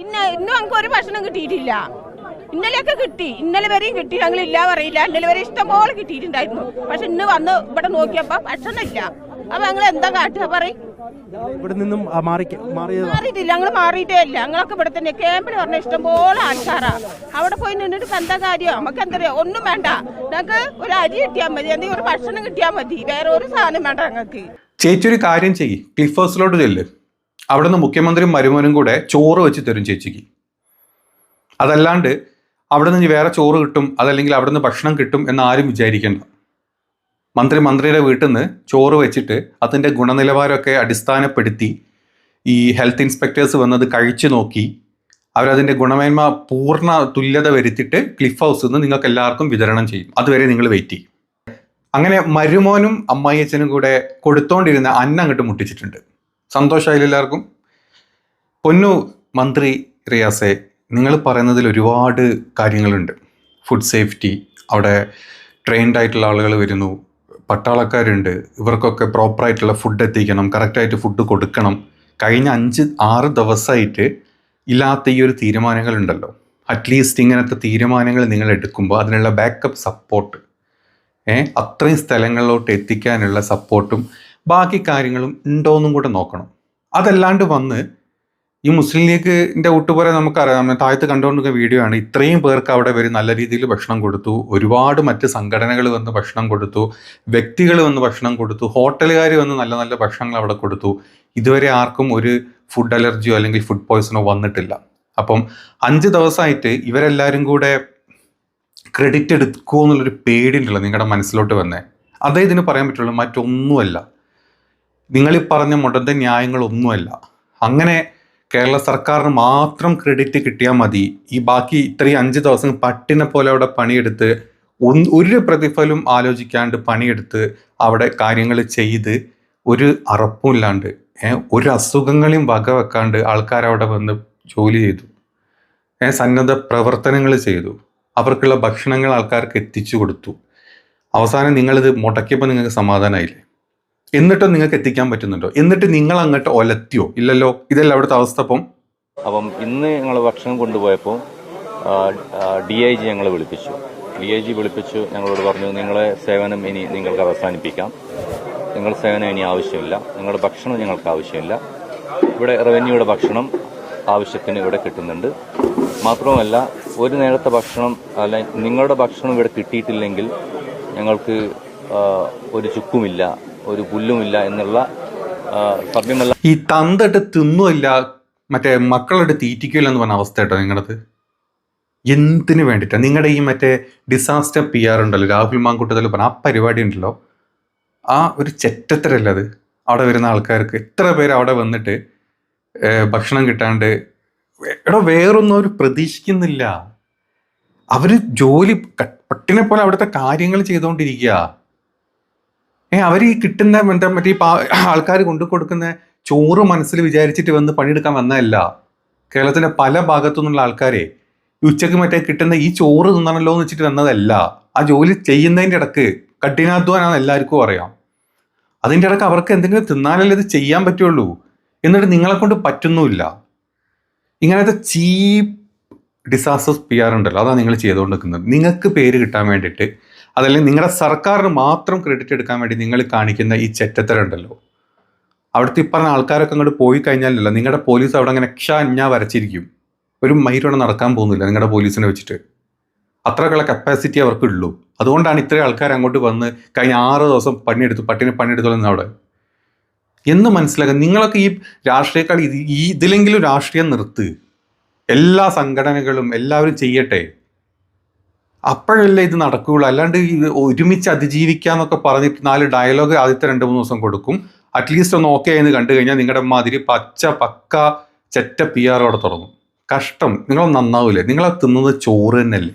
ഇന്ന ഇന്നും ഞങ്ങൾക്ക് ഒരു ഭക്ഷണം കിട്ടിയിട്ടില്ല. ഇന്നലെയൊക്കെ കിട്ടി. ഇന്നലെ വരെയും കിട്ടി. ഞങ്ങൾ ഇല്ല പറയില്ല. ഇന്നലെ വരെ ഇഷ്ടംപോലെ കിട്ടിയിട്ടുണ്ടായിരുന്നു. പക്ഷെ ഇന്ന് വന്ന് ഇവിടെ നോക്കിയപ്പോ ഭക്ഷണമില്ല. അപ്പൊ ഞങ്ങൾ എന്താ കാട്ടുക പറയും? ഇവിടെ നിന്നും മാറിയിട്ടില്ല. ഞങ്ങൾ മാറിയിട്ടേ ഇല്ല. ഞങ്ങളൊക്കെ ഇവിടെ തന്നെ ക്യാമ്പിൽ പറഞ്ഞ ഇഷ്ടംപോലെ ആൾക്കാരാ. അവിടെ പോയി നിന്നിട്ട് എന്താ കാര്യം? നമുക്ക് എന്താ ഒന്നും വേണ്ട. ഞങ്ങൾക്ക് ഒരു അരി കിട്ടിയാൽ മതി. എന്തെങ്കിലും ഒരു ഭക്ഷണം കിട്ടിയാൽ മതി. വേറെ ഒരു സാധനം വേണ്ട ഞങ്ങൾക്ക്. ചേച്ചി ഒരു കാര്യം ചെയ്യ്. ക്ലിഫേഴ്സിലോട്ട് ചെല്ല്. അവിടുന്ന് മുഖ്യമന്ത്രിയും മരുമോനും കൂടെ ചോറ് വെച്ച് തരും ചേച്ചിക്ക്. അതല്ലാണ്ട് അവിടെ നിന്ന് വേറെ ചോറ് കിട്ടും അതല്ലെങ്കിൽ അവിടെ നിന്ന് ഭക്ഷണം കിട്ടും എന്ന് ആരും വിചാരിക്കേണ്ട. മന്ത്രി മന്ത്രിയുടെ വീട്ടിൽ നിന്ന് ചോറ് വെച്ചിട്ട് അതിന്റെ ഗുണനിലവാരമൊക്കെ അടിസ്ഥാനപ്പെടുത്തി ഈ ഹെൽത്ത് ഇൻസ്പെക്ടേഴ്സ് വന്നത് കഴിച്ചു നോക്കി അവരതിന്റെ ഗുണമേന്മ പൂർണ തുല്യത വരുത്തിയിട്ട് ക്ലിഫ് ഹൗസിൽ നിന്ന് നിങ്ങൾക്ക് എല്ലാവർക്കും വിതരണം ചെയ്യും. അതുവരെ നിങ്ങൾ വെയിറ്റ് ചെയ്യും. അങ്ങനെ മരുമോനും അമ്മായിയച്ഛനും കൂടെ കൊടുത്തോണ്ടിരുന്ന അന്ന അങ്ങോട്ട് മുട്ടിച്ചിട്ടുണ്ട്. സന്തോഷമായില്ല എല്ലാവർക്കും? പൊന്നു മന്ത്രി റിയാസെ നിങ്ങൾ പറയുന്നതിൽ ഒരുപാട് കാര്യങ്ങളുണ്ട്. ഫുഡ് സേഫ്റ്റി അവിടെ ട്രെയിൻഡ് ആയിട്ടുള്ള ആളുകൾ വരുന്നു പട്ടാളക്കാരുണ്ട് ഇവർക്കൊക്കെ പ്രോപ്പറായിട്ടുള്ള ഫുഡ് എത്തിക്കണം കറക്റ്റായിട്ട് ഫുഡ് കൊടുക്കണം. കഴിഞ്ഞ അഞ്ച് ആറ് ദിവസമായിട്ട് ഇല്ലാത്ത ഈ ഒരു തീരുമാനങ്ങളുണ്ടല്ലോ. അറ്റ്ലീസ്റ്റ് ഇങ്ങനത്തെ തീരുമാനങ്ങൾ നിങ്ങൾ എടുക്കുമ്പോൾ അതിനുള്ള ബാക്കപ്പ് സപ്പോർട്ട് ഏ അത്രയും സ്ഥലങ്ങളിലോട്ട് എത്തിക്കാനുള്ള സപ്പോർട്ടും ബാക്കി കാര്യങ്ങളും ഉണ്ടോ എന്നും കൂടെ നോക്കണം. അതല്ലാണ്ട് വന്ന് ഈ മുസ്ലിം ലീഗിന്റെ ഒട്ടുപോലെ നമുക്കറിയാം. താഴത്ത് കണ്ടുകൊണ്ടിരിക്കുന്ന വീഡിയോ ആണ്. ഇത്രയും പേർക്ക് അവിടെ വരും നല്ല രീതിയിൽ ഭക്ഷണം കൊടുത്തു. ഒരുപാട് മറ്റ് സംഘടനകൾ വന്ന് ഭക്ഷണം കൊടുത്തു. വ്യക്തികൾ വന്ന് ഭക്ഷണം കൊടുത്തു. ഹോട്ടലുകാർ വന്ന് നല്ല നല്ല ഭക്ഷണങ്ങൾ അവിടെ കൊടുത്തു. ഇതുവരെ ആർക്കും ഒരു ഫുഡ് അലർജിയോ അല്ലെങ്കിൽ ഫുഡ് പോയ്സണോ വന്നിട്ടില്ല. അപ്പം അഞ്ച് ദിവസമായിട്ട് ഇവരെല്ലാവരും കൂടെ ക്രെഡിറ്റ് എടുക്കുമോ എന്നുള്ളൊരു പേടിയുണ്ടല്ലോ നിങ്ങളുടെ മനസ്സിലോട്ട് വന്നേ. അതേ ഇതിന് പറയാൻ പറ്റുള്ളൂ. മറ്റൊന്നുമല്ല. നിങ്ങൾ പറഞ്ഞ മുടന്ത ന്യായങ്ങളൊന്നുമല്ല. അങ്ങനെ കേരള സർക്കാരിന് മാത്രം ക്രെഡിറ്റ് കിട്ടിയാൽ മതി. ഈ ബാക്കി ഇത്രയും അഞ്ച് ദിവസം പട്ടിനെ പോലെ അവിടെ പണിയെടുത്ത് ഒരു പ്രതിഫലം ആലോചിക്കാണ്ട് പണിയെടുത്ത് അവിടെ കാര്യങ്ങൾ ചെയ്ത് ഒരു അറപ്പും ഇല്ലാണ്ട് ഒരു അസുഖങ്ങളെയും വകവെക്കാണ്ട് ആൾക്കാരവിടെ വന്ന് ജോലി ചെയ്തു. സന്നദ്ധ പ്രവർത്തനങ്ങൾ ചെയ്തു. അവർക്കുള്ള ഭക്ഷണങ്ങൾ ആൾക്കാർക്ക് എത്തിച്ചു കൊടുത്തു. അവസാനം നിങ്ങളിത് മുടക്കിയപ്പോൾ നിങ്ങൾക്ക് സമാധാനമായില്ലേ എന്നിട്ടും നിങ്ങൾക്ക് എത്തിക്കാൻ പറ്റുന്നുണ്ടോ? എന്നിട്ട് നിങ്ങൾ അങ്ങോട്ട് ഒലത്തിയോ? ഇല്ലല്ലോ ഇതല്ല അവിടുത്തെ അവസ്ഥ അപ്പം? അപ്പം ഇന്ന് ഞങ്ങൾ ഭക്ഷണം കൊണ്ടുപോയപ്പോൾ ഡി ഐ ജി ഞങ്ങളെ വിളിപ്പിച്ചു. ഡി ഐ ജി വിളിപ്പിച്ചു ഞങ്ങളോട് പറഞ്ഞു നിങ്ങളെ സേവനം ഇനി നിങ്ങൾക്ക് അവസാനിപ്പിക്കാം. നിങ്ങളുടെ സേവനം ഇനി ആവശ്യമില്ല. നിങ്ങളുടെ ഭക്ഷണം ഞങ്ങൾക്ക് ആവശ്യമില്ല. ഇവിടെ റവന്യൂയുടെ ഭക്ഷണം ആവശ്യത്തിന് ഇവിടെ കിട്ടുന്നുണ്ട്. മാത്രവുമല്ല ഒരു നേരത്തെ ഭക്ഷണം അല്ല നിങ്ങളുടെ ഭക്ഷണം ഇവിടെ കിട്ടിയിട്ടില്ലെങ്കിൽ ഞങ്ങൾക്ക് ഒരു ചുക്കുമില്ല. ഒരു പുല്ലുമില്ല എന്നുള്ള സഭ്യമല്ല ഈ തന്തട്ട് തിന്നുമില്ല മറ്റേ മക്കളുടെ തീറ്റിക്കില്ല എന്ന് പറഞ്ഞ അവസ്ഥ കേട്ടോ നിങ്ങളത് എന്തിനു വേണ്ടിട്ടാ? നിങ്ങളുടെ ഈ മറ്റേ ഡിസാസ്റ്റർ പി ആർ ഉണ്ടല്ലോ രാഹുൽ മാങ്കൂട്ടത്തിൽ പറഞ്ഞ ആ പരിപാടി ഉണ്ടല്ലോ ആ ഒരു ചെറ്റത്തരല്ല അത്? അവിടെ വരുന്ന ആൾക്കാർക്ക് എത്ര പേര് അവിടെ വന്നിട്ട് ഭക്ഷണം കിട്ടാണ്ട് എടോ വേറൊന്നും അവർ പ്രതീക്ഷിക്കുന്നില്ല. അവർ ജോലി പട്ടിനെ പോലെ അവിടുത്തെ കാര്യങ്ങൾ ചെയ്തുകൊണ്ടിരിക്കുക ഏ അവർ ഈ കിട്ടുന്ന മറ്റേ മറ്റേ ആൾക്കാർ കൊണ്ടു കൊടുക്കുന്ന ചോറ് മനസ്സിൽ വിചാരിച്ചിട്ട് വന്ന് പണിയെടുക്കാൻ വന്നതല്ല. കേരളത്തിന്റെ പല ഭാഗത്തു നിന്നുള്ള ആൾക്കാരെ ഉച്ചയ്ക്ക് മറ്റേ കിട്ടുന്ന ഈ ചോറ് തിന്നണല്ലോ എന്ന് വെച്ചിട്ട് വന്നതല്ല. ആ ജോലി ചെയ്യുന്നതിന്റെ ഇടയ്ക്ക് കഠിനാധ്വാനാണ് എല്ലാവർക്കും അറിയാം. അതിന്റെ ഇടയ്ക്ക് അവർക്ക് എന്തെങ്കിലും തിന്നാലല്ലേ ഇത് ചെയ്യാൻ പറ്റുള്ളൂ. എന്നിട്ട് നിങ്ങളെ കൊണ്ട് പറ്റുന്നുമില്ല. ഇങ്ങനത്തെ ചീപ്പ് ഡിസാസ്റ്റേഴ്സ് പി ആർ ഉണ്ടല്ലോ അതാണ് നിങ്ങൾ ചെയ്തുകൊണ്ട് നിൽക്കുന്നത് നിങ്ങൾക്ക് പേര് കിട്ടാൻ വേണ്ടിയിട്ട് അതല്ലെങ്കിൽ നിങ്ങളുടെ സർക്കാരിന് മാത്രം ക്രെഡിറ്റ് എടുക്കാൻ വേണ്ടി നിങ്ങൾ കാണിക്കുന്ന ഈ ചെറ്റത്തരം ഉണ്ടല്ലോ അവിടുത്തെ ഇപ്പറഞ്ഞ ആൾക്കാരൊക്കെ അങ്ങോട്ട് പോയി കഴിഞ്ഞാലല്ലോ നിങ്ങളുടെ പോലീസ് അവിടെ അങ്ങനെ ക്ഷ ഞാൻ വരച്ചിരിക്കും. ഒരു മൈരോടെ നടക്കാൻ പോകുന്നില്ല നിങ്ങളുടെ പോലീസിനെ വെച്ചിട്ട്. അത്രക്കുള്ള കപ്പാസിറ്റി അവർക്ക് ഉള്ളൂ. അതുകൊണ്ടാണ് ഇത്രയും ആൾക്കാർ അങ്ങോട്ട് വന്ന് കഴിഞ്ഞ ആറ് ദിവസം പണിയെടുത്തു പട്ടിനെ പണിയെടുത്തോളുന്ന അവിടെ. എന്ന് മനസ്സിലാക്കുക നിങ്ങളൊക്കെ ഈ രാഷ്ട്രീയക്കാർ ഇത് ഈ ഇതിലെങ്കിലും രാഷ്ട്രീയം നിർത്ത്. എല്ലാ സംഘടനകളും എല്ലാവരും ചെയ്യട്ടെ. അപ്പോഴല്ലേ ഇത് നടക്കുകയുള്ളൂ. അല്ലാണ്ട് ഇത് ഒരുമിച്ച് അതിജീവിക്കാന്നൊക്കെ പറഞ്ഞിട്ട് നാല് ഡയലോഗ് ആദ്യത്തെ രണ്ട് മൂന്ന് ദിവസം കൊടുക്കും. അറ്റ്ലീസ്റ്റ് ഒന്ന് ഓക്കെ എന്ന് കണ്ടു കഴിഞ്ഞാൽ നിങ്ങളുടെ മാതിരി പച്ച പക്ക ചെറ്റ പി അവിടെ തുടങ്ങും കഷ്ടം. നിങ്ങൾ നന്നാവില്ലേ നിങ്ങളെ തിന്നുന്നത് ചോറ് തന്നെയല്ലേ?